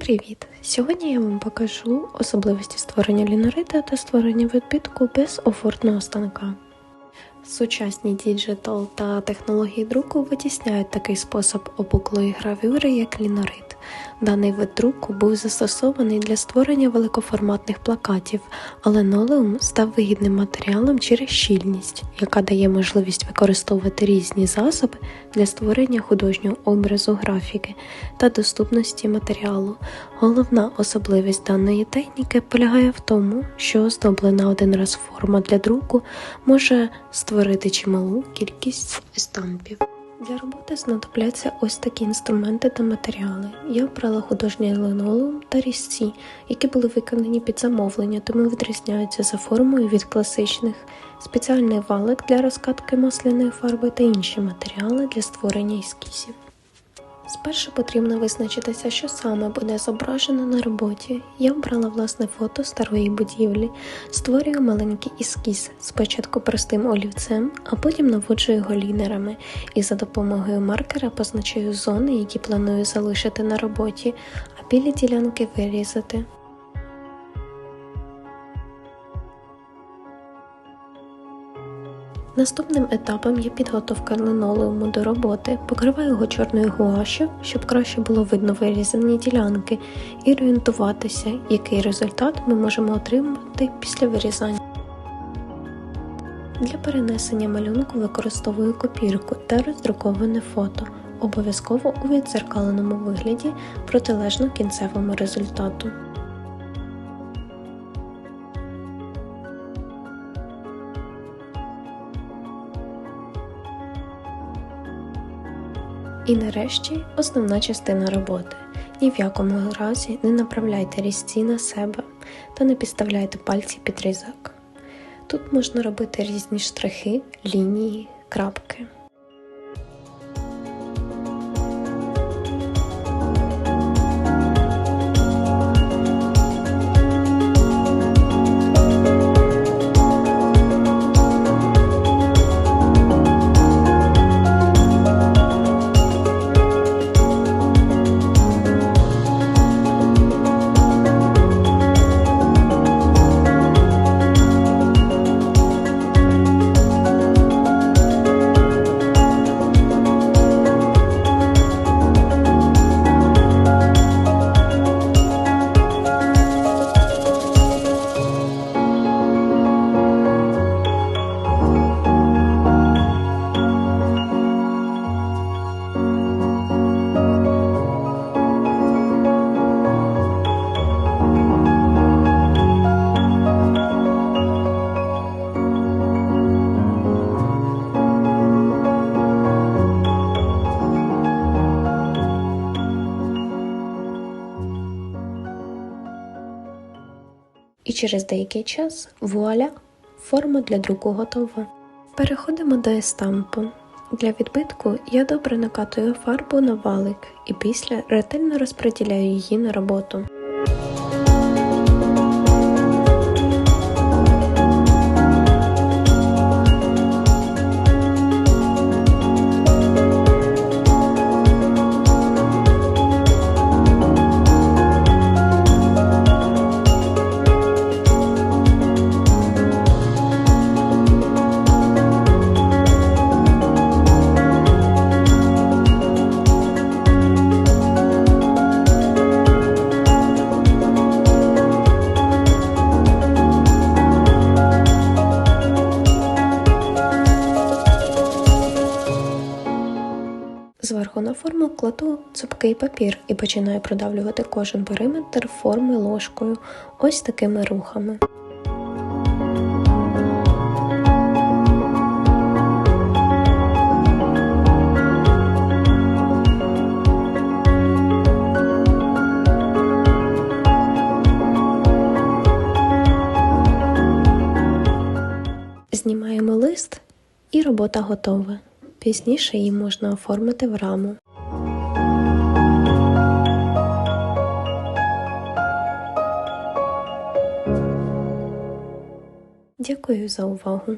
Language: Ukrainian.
Привіт! Сьогодні я вам покажу особливості створення лінорита та створення відбитку без офортного станка. Сучасні діджитал та технології друку витісняють такий спосіб опуклої гравюри, як лінорит. Даний вид друку був застосований для створення великоформатних плакатів, але линолеум став вигідним матеріалом через щільність, яка дає можливість використовувати різні засоби для створення художнього образу графіки та доступності матеріалу. Головна особливість даної техніки полягає в тому, що оздоблена один раз форма для друку може створити чималу кількість естампів. Для роботи знадобляться ось такі інструменти та матеріали. Я обрала художній линолеум та різці, які були виконані під замовлення, тому відрізняються за формою від класичних, спеціальний валик для розкатки масляної фарби та інші матеріали для створення ескізів. Спершу потрібно визначитися, що саме буде зображено на роботі. Я обрала власне фото старої будівлі, створюю маленький ескіз, спочатку простим олівцем, а потім наводжу його лінерами і за допомогою маркера позначаю зони, які планую залишити на роботі, а білі ділянки вирізати. Наступним етапом є підготовка линолеуму до роботи. Покриваю його чорною гуашю, щоб краще було видно вирізані ділянки, і орієнтуватися, який результат ми можемо отримати після вирізання. Для перенесення малюнку використовую копірку та роздруковане фото, обов'язково у відзеркаленому вигляді протилежно кінцевому результату. І нарешті основна частина роботи. Ні в якому разі не направляйте різці на себе та не підставляйте пальці під різак. Тут можна робити різні штрихи, лінії, крапки. І через деякий час вуаля, форма для друку готова. Переходимо до естампу. Для відбитку я добре накатую фарбу на валик і після ретельно розподіляю її на роботу. Зверху на форму кладу цупкий папір і починаю продавлювати кожен периметр форми ложкою ось такими рухами. Знімаємо лист і робота готова. Пізніше її можна оформити в раму. Дякую за увагу!